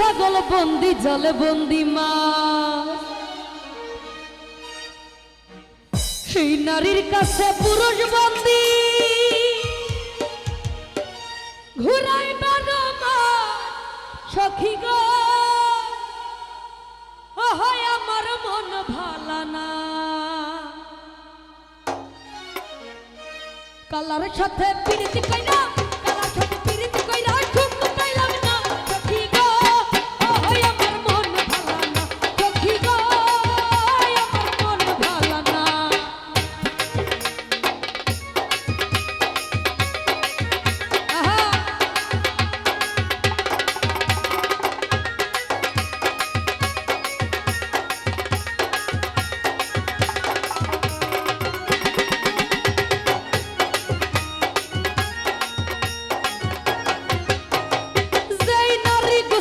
ছাগল বন্দি, জলে বন্দি মা। সেই নারীর কাছে পুরুষ বন্দি। ঘুরাই বারো মা, সখী গো। হয় আমার মন ভালা না। কালার সাথে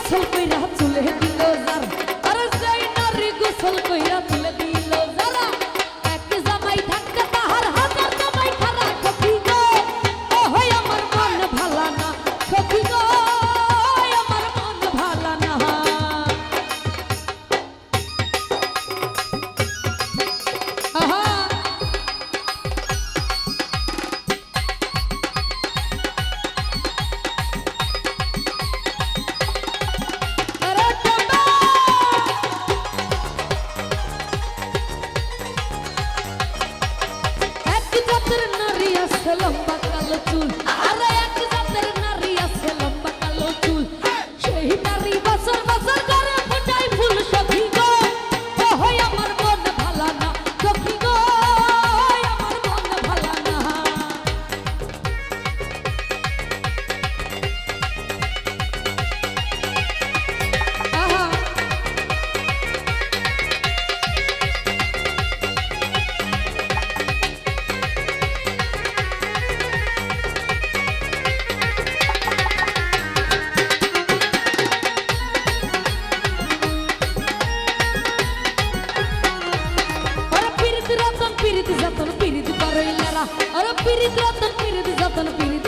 ছোকরা চুলে tul পিরিত যতন পিরিত করইলারা আরে পিরিত যতন পিরিত যতন পিরিত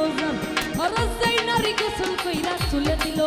দোজন হরস যাই নারী গোসল কইরা চুলে দিল